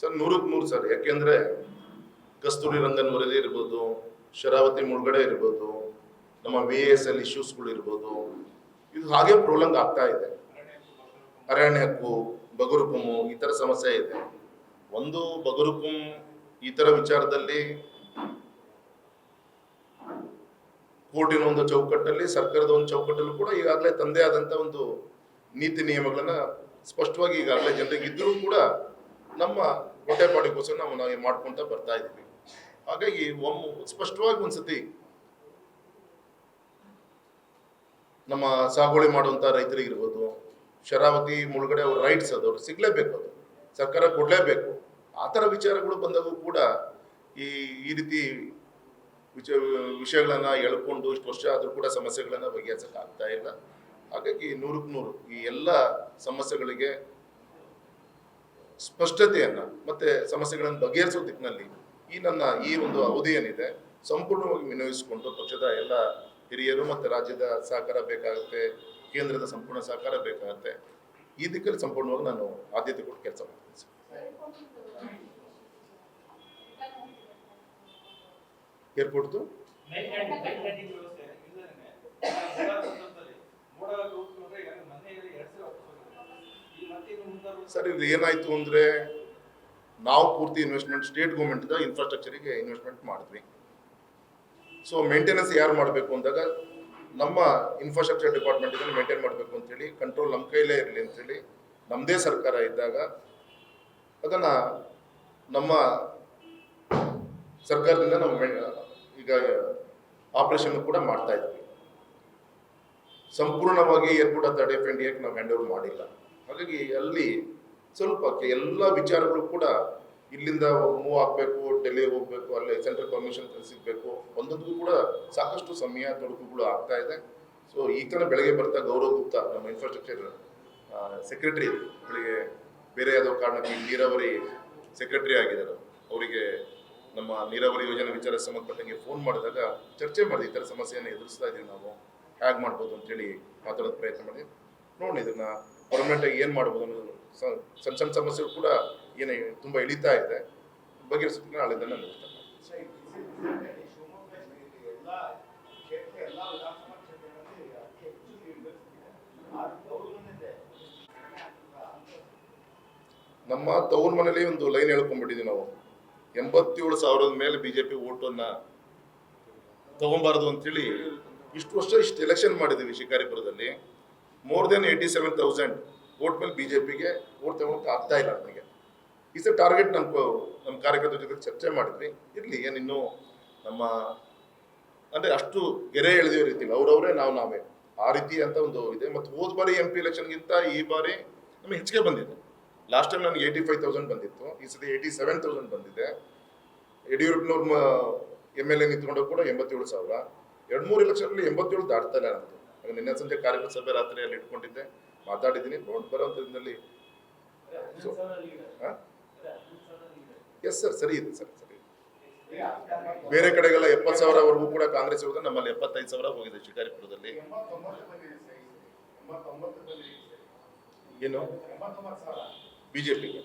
Sir ನೂರಕ್ಕೆ ನೂರು sir. ಯಾಕೆಂದ್ರೆ ಕಸ್ತೂರಿ ರಂಗನ್ ವರದಿ ಇರ್ಬೋದು, ಶರಾವತಿ ಮುಳುಗಡೆ ಇರ್ಬೋದು, ನಮ್ಮ ವಿ ಎಸ್ ಎಲ್ ಇಶ್ಯೂಸ್ಗಳು ಇರ್ಬೋದು. ಇದು ಹಾಗೆ ಪ್ರೊಲಂಗ್ ಆಗ್ತಾ ಇದೆ. ಅರಣ್ಯ ಹಕ್ಕು ಬಗುರುಕುಮು ಈ ಥರ ಸಮಸ್ಯೆ ಇದೆ. ಒಂದು ಬಗುರುಕುಂ ಈ ಥರ ವಿಚಾರದಲ್ಲಿ ಕೋರ್ಟಿನ ಒಂದು ಚೌಕಟ್ಟಲ್ಲಿ, ಸರ್ಕಾರದ ಒಂದು ಚೌಕಟ್ಟಲ್ಲೂ ಕೂಡ ಈಗಾಗಲೇ ತಂದೆ ಆದಂಥ ಒಂದು ನೀತಿ ನಿಯಮಗಳನ್ನ ಸ್ಪಷ್ಟವಾಗಿ ಈಗಾಗಲೇ ಜನರಿಗೆ ಇದ್ದರೂ ಕೂಡ ನಮ್ಮ ಹೊಟ್ಟೆಪಾಡಿಗೋಸ್ಕರ ನಾವು ನಾವು ಮಾಡ್ಕೊಂತ ಬರ್ತಾ ಇದ್ದೀವಿ. ಹಾಗಾಗಿ ಒಮ್ಮ ಸ್ಪಷ್ಟವಾಗಿ ಒಂದ್ಸತಿ ನಮ್ಮ ಸಾಗುವಳಿ ಮಾಡುವಂಥ ರೈತರಿಗಿರ್ಬೋದು, ಶರಾವತಿ, ಮುಳುಗಡೆ ಅವ್ರ ರೈಟ್ಸ್ ಅದು ಅವ್ರು ಸಿಗ್ಲೇಬೇಕು ಅದು. ಸರ್ಕಾರ ಕೊಡಲೇಬೇಕು. ಆ ಥರ ವಿಚಾರಗಳು ಬಂದಾಗೂ ಕೂಡ ಈ ಈ ರೀತಿ ವಿಷಯಗಳನ್ನ ಎಳ್ಕೊಂಡು ಇಷ್ಟು ವರ್ಷ ಆದರೂ ಕೂಡ ಸಮಸ್ಯೆಗಳನ್ನ ಬಗೆಹರಿಸಕ್ಕೆ ಆಗ್ತಾ ಇಲ್ಲ. ಹಾಗಾಗಿ ನೂರಕ್ಕೆ ನೂರು ಈ ಎಲ್ಲ ಸಮಸ್ಯೆಗಳಿಗೆ ಸ್ಪಷ್ಟತೆಯನ್ನ ಮತ್ತೆ ಸಮಸ್ಯೆಗಳನ್ನು ಬಗೆಹರಿಸುವ ದಿಕ್ಕಿನಲ್ಲಿ ಈ ನನ್ನ ಈ ಒಂದು ಅವಧಿ ಏನಿದೆ ಸಂಪೂರ್ಣವಾಗಿ ವಿನಿಯೋಗಿಸಿಕೊಂಡು ಪಕ್ಷದ ಎಲ್ಲ ಹಿರಿಯರು ಮತ್ತೆ ರಾಜ್ಯದ ಸಹಕಾರ ಬೇಕಾಗುತ್ತೆ, ಕೇಂದ್ರದ ಸಂಪೂರ್ಣ ಸಹಕಾರ ಬೇಕಾಗುತ್ತೆ, ಈ ದಿಕ್ಕಲ್ಲಿ ಸಂಪೂರ್ಣವಾಗಿ ನಾನು ಆದ್ಯತೆ ಕೊಟ್ಟು ಕೆಲಸ ಮಾಡ್ತೀನಿ ಸರ್. ಏರ್ಪೋರ್ಟ್ದು ಸರ್, ಇದು ಏನಾಯ್ತು ಅಂದ್ರೆ ನಾವು ಪೂರ್ತಿ ಇನ್ವೆಸ್ಟ್ಮೆಂಟ್ ಸ್ಟೇಟ್ ಗೌರ್ಮೆಂಟ್ ಇನ್ಫ್ರಾಸ್ಟ್ರಕ್ಚರಿಗೆ ಇನ್ವೆಸ್ಟ್ಮೆಂಟ್ ಮಾಡಿದ್ವಿ. ಸೊ ಮೇಂಟೆನೆನ್ಸ್ ಯಾರು ಮಾಡಬೇಕು ಅಂದಾಗ ನಮ್ಮ ಇನ್ಫ್ರಾಸ್ಟ್ರಕ್ಚರ್ ಡಿಪಾರ್ಟ್ಮೆಂಟ್ ಇದನ್ನು ಮೇಂಟೈನ್ ಮಾಡಬೇಕು ಅಂತೇಳಿ ಕಂಟ್ರೋಲ್ ನಮ್ಮ ಕೈಲೇ ಇರಲಿ ಅಂತೇಳಿ ನಮ್ಮದೇ ಸರ್ಕಾರ ಇದ್ದಾಗ ಅದನ್ನು ನಮ್ಮ ಸರ್ಕಾರದಿಂದ ನಾವು ಈಗ ಆಪರೇಷನ್ ಕೂಡ ಮಾಡ್ತಾ ಇದ್ವಿ. ಸಂಪೂರ್ಣವಾಗಿ ಏರ್ಪೋರ್ಟ್ ಅಥಾರಿಟಿ ಆಫ್ ಇಂಡಿಯಾಕ್ಕೆ ನಾವು ಹ್ಯಾಂಡ್ ಮಾಡಿಲ್ಲ. ಹಾಗಾಗಿ ಅಲ್ಲಿ ಸ್ವಲ್ಪ ಎಲ್ಲ ವಿಚಾರಗಳು ಕೂಡ ಇಲ್ಲಿಂದ ಮೂವ್ ಆಗಬೇಕು ಡೆಲ್ಲಿಗೆ ಹೋಗ್ಬೇಕು, ಅಲ್ಲಿ ಸೆಂಟ್ರಲ್ ಪರ್ಮಿಷನ್ ಸಿಗಬೇಕು ಒಂದೊಂದು ಕೂಡ ಸಾಕಷ್ಟು ಸಮಯ ತೊಡಕುಗಳು ಆಗ್ತಾ ಇದೆ. ಸೊ ಈ ಥರ ಬೆಳಗ್ಗೆ ಬರ್ತಾ ಗೌರವ್ ಗುಪ್ತಾ ನಮ್ಮ ಇನ್ಫ್ರಾಸ್ಟ್ರಕ್ಚರ್ ಸೆಕ್ರೆಟರಿ ಬೆಳಿಗ್ಗೆ ಬೇರೆ ಯಾವುದೋ ಕಾರಣಕ್ಕೆ ನೀರಾವರಿ ಸೆಕ್ರೆಟರಿ ಆಗಿದ್ದಾರೆ. ಅವರಿಗೆ ನಮ್ಮ ನೀರಾವರಿ ಯೋಜನೆ ವಿಚಾರ ಸಂಬಂಧಪಟ್ಟಂಗೆ ಫೋನ್ ಮಾಡಿದಾಗ ಚರ್ಚೆ ಮಾಡಿದೆ, ಈ ಥರ ಸಮಸ್ಯೆಯನ್ನು ಎದುರಿಸ್ತಾ ಇದ್ದೀವಿ ನಾವು. ಹೇಗೆ ಮಾಡ್ಬೋದು ಅಂತೇಳಿ ಮಾತಾಡೋದು ಪ್ರಯತ್ನ ಮಾಡಿ ನೋಡಿ, ಇದನ್ನ ಪರ್ಮನೆಂಟ್ ಆಗಿ ಏನು ಮಾಡ್ಬೋದು ಅನ್ನೋದು ಸಣ್ಣ ಸಣ್ಣ ಸಮಸ್ಯೆಗಳು ಕೂಡ ಏನೇ ತುಂಬ ಇಳಿತಾ ಇದೆ. ಬಗೆಹರಿಸೋದಕ್ಕೆ ನಾಳೆ ನಮ್ಮ ತವ್ರ ಮನೇಲಿ ಒಂದು ಲೈನ್ ಹೇಳ್ಕೊಂಡ್ಬಿಟ್ಟಿದ್ವಿ ನಾವು. ಎಂಬತ್ತೇಳು ಸಾವಿರದ ಮೇಲೆ ಬಿಜೆಪಿ ಓಟನ್ನ ತಗೊಂಬಾರದು ಅಂತೇಳಿ ಇಷ್ಟು ವರ್ಷ ಇಷ್ಟು ಎಲೆಕ್ಷನ್ ಮಾಡಿದ್ದೀವಿ ಶಿಕಾರಿಪುರದಲ್ಲಿ. More than eighty seven thousand vote ಮೇಲೆ ಪಿಗೆ ಓಟ್ ತಗೊಳಕ್ಕೆ ಆಗ್ತಾ ಇಲ್ಲ ನನಗೆ ಈ ಸರ್ ಟಾರ್ಗೆಟ್ ನಮ್ಮ ನಮ್ಮ ಕಾರ್ಯಕರ್ತರ ಜೊತೆ ಚರ್ಚೆ ಮಾಡಿದ್ವಿ. ಇರಲಿ ಏನಿನ್ನೂ ನಮ್ಮ, ಅಂದರೆ ಅಷ್ಟು ಗೆರೆ ಎಳೆದಿರೋ ರೀತಿಲಿ ಅವ್ರವರೇ, ನಾವು ನಾವೇ. ಆ ರೀತಿ ಅಂತ ಒಂದು ಇದೆ. ಮತ್ತು ಹೋದ ಬಾರಿ ಎಂ ಪಿ ಎಲೆಕ್ಷನ್ಗಿಂತ ಈ ಬಾರಿ ನಮಗೆ ಹೆಚ್ಚಿಗೆ ಬಂದಿದೆ. ಲಾಸ್ಟ್ ಟೈಮ್ ನನಗೆ ಏಯ್ಟಿ ಫೈವ್ ತೌಸಂಡ್ ಬಂದಿತ್ತು. ಈ ಸತಿ ಏಯ್ಟಿ ಸೆವೆನ್ ತೌಸಂಡ್ ಬಂದಿದೆ. ಯಡಿಯೂರಪ್ಪನವ್ರ ಎಂ ಎಲ್ ಎ ನಿಂತ್ಕೊಂಡಾಗ ಕೂಡ ಎಂಬತ್ತೇಳು ಸಾವಿರ. ಎರಡು ಮೂರು ಎಲೆಕ್ಷನಲ್ಲಿ ಎಂಬತ್ತೇಳು ದಾಟ್ತಾ ಇಲ್ಲ ನಿನ್ನೆ ಸಂಜೆ ಕಾರ್ಯಕರ್ತ ಸಭೆ ರಾತ್ರಿ ಅಲ್ಲಿ ಇಟ್ಕೊಂಡಿದ್ದೆ. ಮಾತಾಡಿದ್ದೀನಿ. ನೋಡಿ ಬರೋಂಥದ್ದಲ್ಲಿ ಎಸ್ ಸರ್ ಸರಿ ಇದೆ ಸರ್ ಸರಿ. ಬೇರೆ ಕಡೆಗೆಲ್ಲ ಎಪ್ಪತ್ತು ಸಾವಿರವರೆಗೂ ಕೂಡ ಕಾಂಗ್ರೆಸ್ ಹೋದ್ರೆ ನಮ್ಮಲ್ಲಿ ಎಪ್ಪತ್ತೈದು ಸಾವಿರ ಹೋಗಿದೆ ಶಿಕಾರಿಪುರದಲ್ಲಿ. ಏನು? ಬಿಜೆಪಿಗೆ.